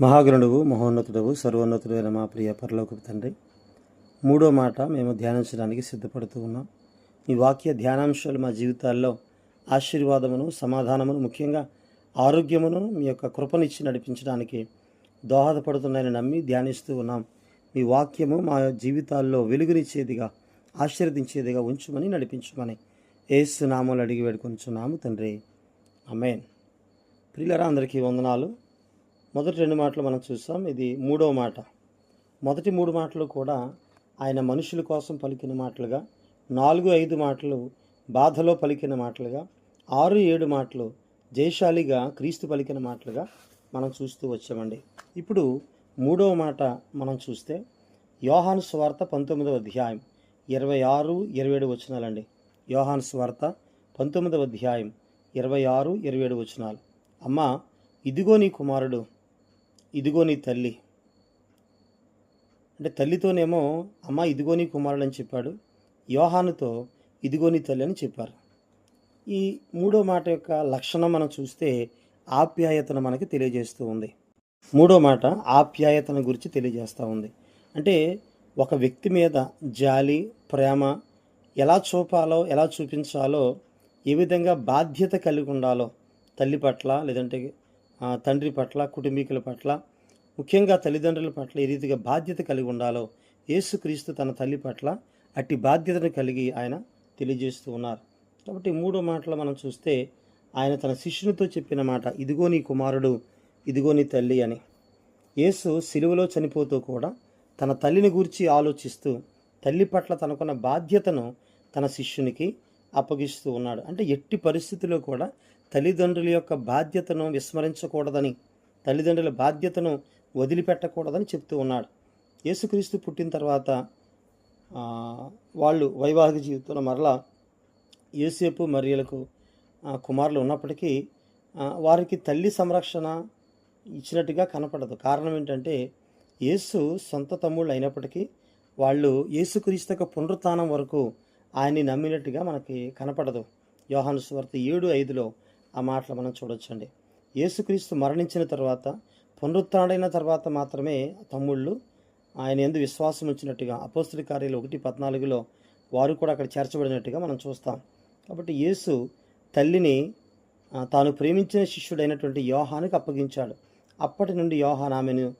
మహాగణుడువు మహోన్నతుడవు సర్వోన్నతుడైన మా ప్రియ పరలోకపు తండ్రి మూడో మాట మేము ధ్యానించడానికి సిద్ధపడుతూ ఉన్నాం. ఈ వాక్య ధ్యానాంశాలు మా జీవితాల్లో ఆశీర్వాదమును సమాధానమును ముఖ్యంగా ఆరోగ్యమును మీ యొక్క కృపనిచ్చి నడిపించడానికి దోహదపడుతున్నాయని నమ్మి ధ్యానిస్తూ ఉన్నాం. మీ వాక్యము మా జీవితాల్లో వెలుగునిచ్చేదిగా ఆశీర్వదించేదిగా ఉంచుమని నడిపించమని ఏసు నామలు అడిగి వేడుకొంచున్నాము తండ్రి. అమేన్ ప్రియులరా అందరికీ వందనాలు. మొదటి రెండు మాటలు మనం చూసాం ఇది మూడవ మాట. మొదటి మూడు మాటలు కూడా ఆయన మనుషుల కోసం పలికిన మాటలుగా నాలుగు ఐదు మాటలు బాధలో పలికిన మాటలుగా ఆరు ఏడు మాటలు జయశాలిగా క్రీస్తు పలికిన మాటలుగా మనం చూస్తూ వచ్చామండి. ఇప్పుడు మూడవ మాట మనం చూస్తే యోహాను స్వార్త పంతొమ్మిదవ అధ్యాయం ఇరవై ఆరు ఇరవై ఏడు వచనాలండి. యోహాను స్వార్త పంతొమ్మిదవ అధ్యాయం ఇరవై ఆరు ఇరవై ఏడు వచనాలు. అమ్మ ఇదిగో నీ కుమారుడు ఇదిగో నీ తల్లి. అంటే తల్లితోనేమో అమ్మ ఇదిగో నీ కుమారుడు అని చెప్పాడు యోహానుతో ఇదిగో నీ తల్లి అని చెప్పారు. ఈ మూడో మాట యొక్క లక్షణం మనం చూస్తే ఆప్యాయతను మనకి తెలియజేస్తూ ఉంది. మూడో మాట ఆప్యాయతను గురించి తెలియజేస్తూ ఉంది. అంటే ఒక వ్యక్తి మీద జాలి ప్రేమ ఎలా చూపాలో ఎలా చూపించాలో ఏ విధంగా బాధ్యత కలిగి ఉండాలో తల్లి పట్ల లేదంటే తండ్రి పట్ల కుటుంబీకుల పట్ల ముఖ్యంగా తల్లిదండ్రుల పట్ల ఏ రీతిగా బాధ్యత కలిగి ఉండాలో యేసుక్రీస్తు తన తల్లి పట్ల అట్టి బాధ్యతను కలిగి ఆయన తెలియజేస్తూ ఉన్నారు. కాబట్టి మూడో మాటలు మనం చూస్తే ఆయన తన శిష్యునితో చెప్పిన మాట ఇదిగో నీ కుమారుడు ఇదిగో నీ తల్లి అని. యేసు సిలువలో చనిపోతూ కూడా తన తల్లిని గురించి ఆలోచిస్తూ తల్లి పట్ల తనకున్న బాధ్యతను తన శిష్యునికి అప్పగిస్తూ ఉన్నాడు. అంటే ఎట్టి పరిస్థితిలో కూడా తల్లిదండ్రుల యొక్క బాధ్యతను విస్మరించకూడదని తల్లిదండ్రుల బాధ్యతను వదిలిపెట్టకూడదని చెప్తూ ఉన్నాడు. యేసుక్రీస్తు పుట్టిన తర్వాత వాళ్ళు వైవాహిక జీవితంలో మరలా యేసేపు మరియలకు కుమారులు ఉన్నప్పటికీ వారికి తల్లి సంరక్షణ ఇచ్చినట్టుగా కనపడదు. కారణం ఏంటంటే యేసు సొంత తమ్ముళ్ళు అయినప్పటికీ వాళ్ళు యేసుక్రీస్తు యొక్క పునరుత్నం వరకు ఆయన్ని నమ్మినట్టుగా మనకి కనపడదు. యోహాను స్వార్త ఏడు ఐదులో ఆ మాటలు మనం చూడొచ్చండి. యేసుక్రీస్తు మరణించిన తర్వాత పునరుత్డైన తర్వాత మాత్రమే తమ్ముళ్ళు ఆయన ఎందు విశ్వాసం వచ్చినట్టుగా అపోస్తుల కార్యాలు ఒకటి పద్నాలుగులో వారు కూడా అక్కడ చేర్చబడినట్టుగా మనం చూస్తాం. కాబట్టి యేసు తల్లిని తాను ప్రేమించిన శిష్యుడైనటువంటి యోహానికి అప్పగించాడు. అప్పటి నుండి యోహాన్ ఆమెను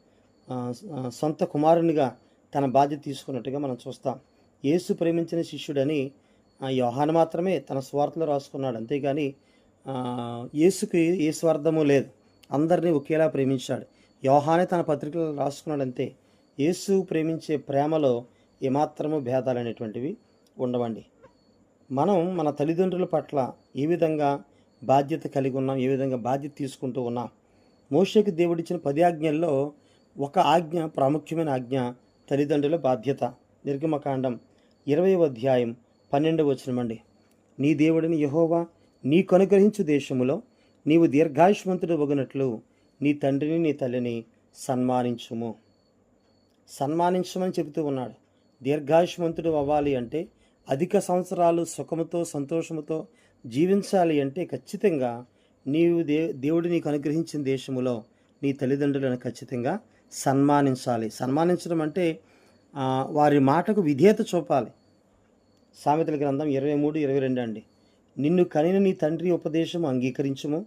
సొంత కుమారునిగా తన బాధ్యత తీసుకున్నట్టుగా మనం చూస్తాం. యేసు ప్రేమించిన శిష్యుడని ఆ, మాత్రమే తన స్వార్థలో రాసుకున్నాడు. అంతేగాని యేసుకి ఏ స్వార్థము లేదు. అందరినీ ఒకేలా ప్రేమించాడు. యోహానే తన పత్రికలో రాసుకున్నాడంతే యేసు ప్రేమించే ప్రేమలో ఏమాత్రము భేదాలు అనేటువంటివి ఉండవండి. మనం మన తల్లిదండ్రుల పట్ల ఏ విధంగా బాధ్యత కలిగి ఉన్నాం ఏ విధంగా బాధ్యత తీసుకుంటూ ఉన్నాం? మోషకి దేవుడిచ్చిన పది ఆజ్ఞల్లో ఒక ఆజ్ఞ ప్రాముఖ్యమైన ఆజ్ఞ తల్లిదండ్రుల బాధ్యత. నిర్గమకాండం ఇరవై అధ్యాయం పన్నెండవ వచనమండి. నీ దేవుడిని యహోవా నీ కనుగ్రహించు దేశములో నీవు దీర్ఘాయుష్మంతుడు ఒగినట్లు నీ తండ్రిని నీ తల్లిని సన్మానించుము. సన్మానించమని చెబుతూ ఉన్నాడు. దీర్ఘాయుష్మంతుడు అవ్వాలి అంటే అధిక సంవత్సరాలు సుఖముతో సంతోషముతో జీవించాలి అంటే ఖచ్చితంగా నీవు దే దేవుడు నీకు అనుగ్రహించిన దేశములో నీ తల్లిదండ్రులను ఖచ్చితంగా సన్మానించాలి. సన్మానించడం అంటే వారి మాటకు విధేయత చూపాలి. సామెతల గ్రంథం ఇరవై మూడు ఇరవై రెండు అండి. నిన్ను కనిన నీ తండ్రి ఉపదేశం అంగీకరించము.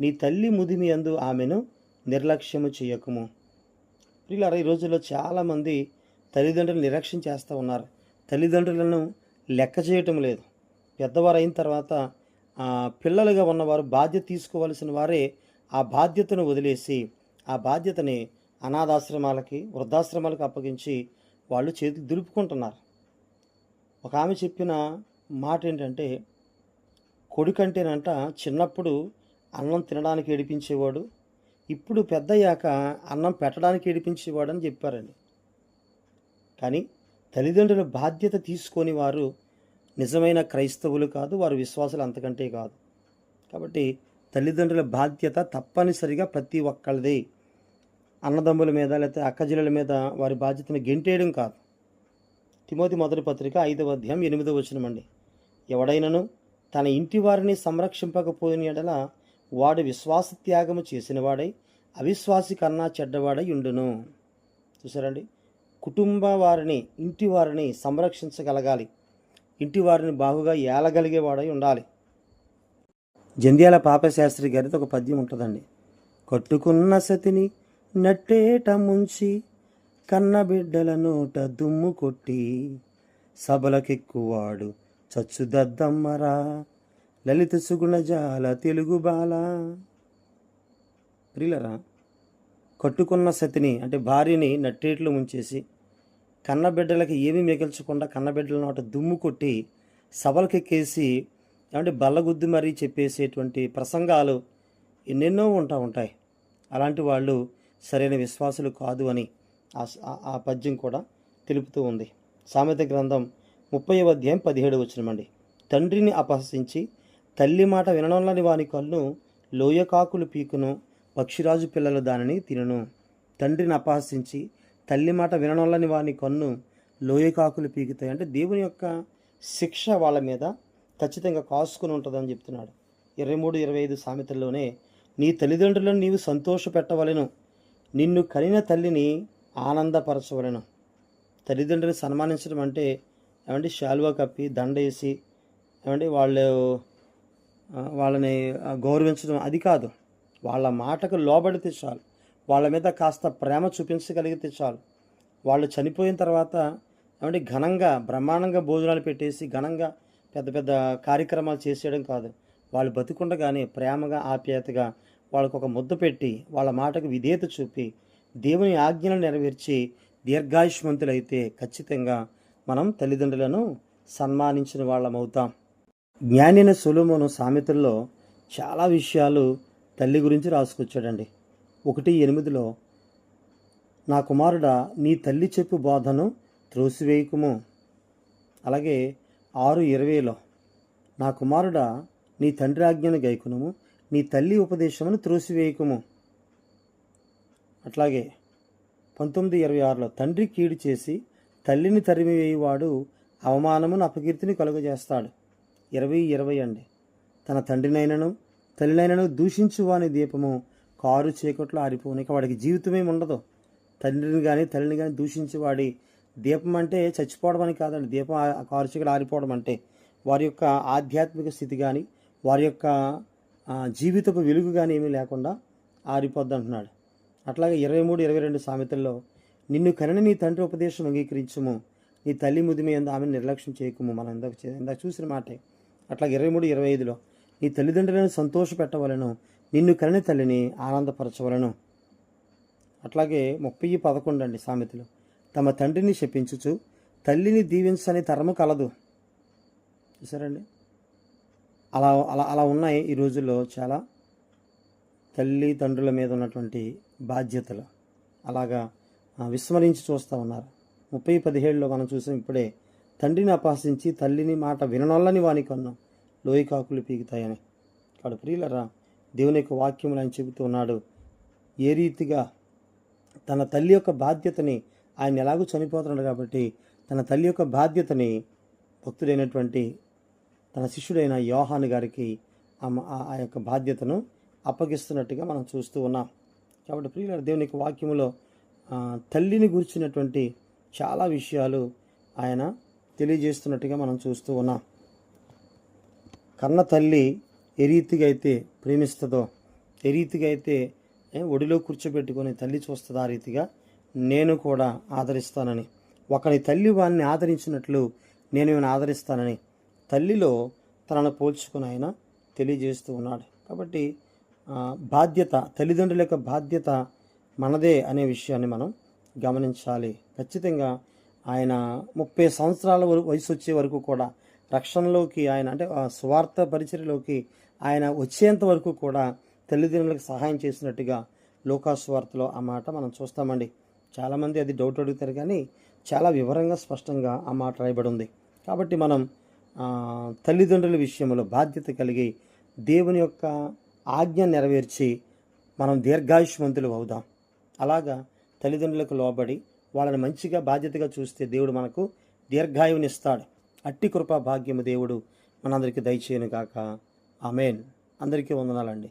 నీ తల్లి ముదిమి అందు ఆమెను నిర్లక్ష్యము చేయకుము. ప్రియులారా ఈ రోజుల్లో చాలామంది తల్లిదండ్రులు నిర్లక్ష్యం చేస్తూ ఉన్నారు. తల్లిదండ్రులను లెక్క చేయటం లేదు. పెద్దవారు అయిన తర్వాత పిల్లలుగా ఉన్నవారు బాధ్యత తీసుకోవాల్సిన వారే ఆ బాధ్యతను వదిలేసి ఆ బాధ్యతని అనాథాశ్రమాలకి వృద్ధాశ్రమాలకు అప్పగించి వాళ్ళు చేతికి దులుపుకుంటున్నారు. ఒక ఆమె చెప్పిన మాట ఏంటంటే కొడుకంటేనంట చిన్నప్పుడు అన్నం తినడానికి ఏడిపించేవాడు. ఇప్పుడు పెద్దయ్యాక అన్నం పెట్టడానికి ఏడిపించేవాడు అని చెప్పారండి. కానీ తల్లిదండ్రుల బాధ్యత తీసుకొని వారు నిజమైన క్రైస్తవులు కాదు వారు విశ్వాసులు అంతకంటే కాదు. కాబట్టి తల్లిదండ్రుల బాధ్యత తప్పనిసరిగా ప్రతి ఒక్కళ్ళది. అన్నదమ్ముల మీద లేకపోతే అక్కజిల్లల మీద వారి బాధ్యతను గెంటేయడం కాదు. తిమోతి మొదటి పత్రిక ఐదవ అధ్యాయం ఎనిమిదవ వచనమండి. ఎవడైనను తన ఇంటి వారిని సంరక్షింపకపోయిన ఎడల వాడు విశ్వాస త్యాగము చేసినవాడై అవిశ్వాసి కన్నా చెడ్డవాడై ఉండును. చూసారండి కుటుంబ వారిని ఇంటి వారిని సంరక్షించగలగాలి. ఇంటి వారిని బాగుగా ఏలగలిగేవాడై ఉండాలి. జంధ్యాల పాపశాస్త్రి గారితో ఒక పద్యం ఉంటుందండి. కట్టుకున్న సతిని నట్టేట ముంచి కన్నబిడ్డల నోట దుమ్ము కొట్టి సభలకెక్కువాడు చచ్చుదద్దమ్మరా. లలిత సుగుణజాల తెలుగు బాల. ప్రిలరా కట్టుకున్న సతిని అంటే భార్యని నట్టేట్లు ముంచేసి కన్నబిడ్డలకి ఏమీ మిగల్చకుండా కన్నబిడ్డల నోట దుమ్ము కొట్టి సభలకెక్కేసి ఏమంటే బల్లగుద్దు మరీ చెప్పేసేటువంటి ప్రసంగాలు ఎన్నెన్నో ఉంటా ఉంటాయి. అలాంటి వాళ్ళు సరైన విశ్వాసులు కాదు అని ఆ- ఆ పద్యం కూడా తెలుపుతూ ఉంది. సామెత గ్రంథం ముప్పై అధ్యాయం పదిహేడు వచ్చినమండి తండ్రిని అపహసించి తల్లి మాట వినడంలోని వాని కళ్ళు లోయకాకులు పీకును పక్షిరాజు పిల్లలు దానిని తినను. తండ్రిని అపహసించి తల్లి మాట వినడంలోని వాని కన్ను లోయకాకులు పీకుతాయి. అంటే దేవుని యొక్క శిక్ష వాళ్ళ మీద ఖచ్చితంగా కాసుకుని ఉంటుందని చెప్తున్నాడు. ఇరవై మూడు ఇరవై ఐదు సామెతల్లోనే నీ తల్లిదండ్రులను నీవు సంతోష పెట్టవలెను. నిన్ను కలిగిన తల్లిని ఆనందపరచవలెను. తల్లిదండ్రులు సన్మానించడం అంటే ఏమంటే శాలువా కప్పి దండ వేసి ఏమంటే వాళ్ళు వాళ్ళని గౌరవించడం అది కాదు. వాళ్ళ మాటకు లోబడితే చాలు. వాళ్ళ మీద కాస్త ప్రేమ చూపించగలిగితే చాలు. వాళ్ళు చనిపోయిన తర్వాత ఏమంటే ఘనంగా బ్రహ్మాండంగా భోజనాలు పెట్టేసి ఘనంగా పెద్ద పెద్ద కార్యక్రమాలు చేసేయడం కాదు. వాళ్ళు బతుకుండగానే ప్రేమగా ఆప్యాయతగా వాళ్ళకు ఒక ముద్ద పెట్టి వాళ్ళ మాటకు విధేయత చూపి దేవుని ఆజ్ఞలను నెరవేర్చి దీర్ఘాయుష్మంతులైతే ఖచ్చితంగా మనం తల్లిదండ్రులను సన్మానించిన వాళ్ళం అవుతాం. జ్ఞానిన సులుమును సామెతల్లో చాలా విషయాలు తల్లి గురించి రాసుకొచ్చాడండి. ఒకటి ఎనిమిదిలో నా కుమారుడా నీ తల్లి చెప్పు బోధను త్రోసివేయకుము. అలాగే ఆరు ఇరవైలో నా కుమారుడా నీ తండ్రి ఆజ్ఞను గైకునము నీ తల్లి ఉపదేశమును త్రోసివేయకుము. అట్లాగే పంతొమ్మిది ఇరవై ఆరులో తండ్రి కీడు చేసి తల్లిని తరిమివేయువాడు అవమానమును అపకీర్తిని కలుగజేస్తాడు. ఇరవై ఇరవై అండి. తన తండ్రినైనను తల్లినైనను దూషించువాని దీపము కారు చీకట్లో ఆరిపోనిక వాడికి జీవితమే ఉండదు. తండ్రిని కానీ తల్లిని కానీ దూషించేవాడి దీపం అంటే చచ్చిపోవడం అని కాదండి. దీపం కారు చీకటి ఆరిపోవడం అంటే వారి యొక్క ఆధ్యాత్మిక స్థితి కానీ వారి యొక్క జీవితపు వెలుగు కానీ ఏమీ లేకుండా ఆరిపోద్ది అంటున్నాడు అట్లాగే ఇరవై మూడు ఇరవై రెండు సామెతల్లో నిన్ను కనని నీ తండ్రి ఉపదేశం అంగీకరించుము. నీ తల్లి ముదిమి ఎందు ఆమెను నిర్లక్ష్యం చేయకుము. మనం ఇందాక ఇందాక చూసిన మాటే. అట్లా ఇరవై మూడు ఇరవై ఐదులో నీ తల్లిదండ్రులను సంతోష పెట్టవలను నిన్ను కనని తల్లిని ఆనందపరచవలను. అట్లాగే ముప్పై పదకొండు అండి సామెతలు. తమ తండ్రిని శపించుచు తల్లిని దీవించని తరము కలదు. చూసారండి? అలా అలా అలా ఉన్నాయి ఈ రోజుల్లో చాలా తల్లి తండ్రుల మీద ఉన్నటువంటి బాధ్యతలు. అలాగా విస్మరించి చూస్తూ ఉన్నారు. ముప్పై పదిహేడులో మనం చూసాం ఇప్పుడే తండ్రిని అపహసించి తల్లిని మాట విననొల్లని వాని కన్ను లోయి కాకులు పీకుతాయని. కాడు ప్రియులరా దేవుని యొక్క వాక్యములు ఆయన చెబుతూ ఉన్నాడు ఏ రీతిగా తన తల్లి యొక్క బాధ్యతని ఆయన ఎలాగూ చనిపోతున్నాడు కాబట్టి తన తల్లి యొక్క బాధ్యతని భక్తుడైనటువంటి తన శిష్యుడైన యోహాన్ గారికి ఆ యొక్క బాధ్యతను అప్పగిస్తున్నట్టుగా మనం చూస్తూ ఉన్నాం. కాబట్టి ప్రియుల దేవుని యొక్క వాక్యములో తల్లిని గురించినటువంటి చాలా విషయాలు ఆయన తెలియజేస్తున్నట్టుగా మనం చూస్తూ ఉన్నాం. కన్న తల్లి ఏ రీతిగా అయితే ప్రేమిస్తుందో ఏ రీతిగా అయితే ఒడిలో కూర్చోబెట్టుకొని తల్లి చూస్తుందో ఆ రీతిగా నేను కూడా ఆదరిస్తానని ఒకని తల్లి వాడిని ఆదరించినట్లు నేను ఈమెను ఆదరిస్తానని తల్లిలో తనను పోల్చుకుని ఆయన తెలియజేస్తూ ఉన్నాడు. కాబట్టి బాధ్యత తల్లిదండ్రుల యొక్క బాధ్యత మనదే అనే విషయాన్ని మనం గమనించాలి. ఖచ్చితంగా ఆయన ముప్పై సంవత్సరాల వయసు వచ్చే వరకు కూడా రక్షణలోకి ఆయన అంటే స్వార్థ పరిచర్యలోకి ఆయన వచ్చేంత వరకు కూడా తల్లిదండ్రులకు సహాయం చేసినట్టుగా లోకాస్వార్తలో ఆ మాట మనం చూస్తామండి. చాలామంది అది డౌట్ అడుగుతారు కానీ చాలా వివరంగా స్పష్టంగా ఆ మాట రాయబడి ఉంది కాబట్టి మనం తల్లిదండ్రుల విషయంలో బాధ్యత కలిగి దేవుని యొక్క ఆజ్ఞ నెరవేర్చి మనం దీర్ఘాయుష్మంతులు అవుదాం. అలాగా తల్లిదండ్రులకు లోబడి వాళ్ళని మంచిగా బాధ్యతగా చూస్తే దేవుడు మనకు దీర్ఘాయువునిస్తాడు. అట్టి కృపా భాగ్యము దేవుడు మనందరికీ దయచేయను కాక ఆమెన్. అందరికీ వందనాలండి.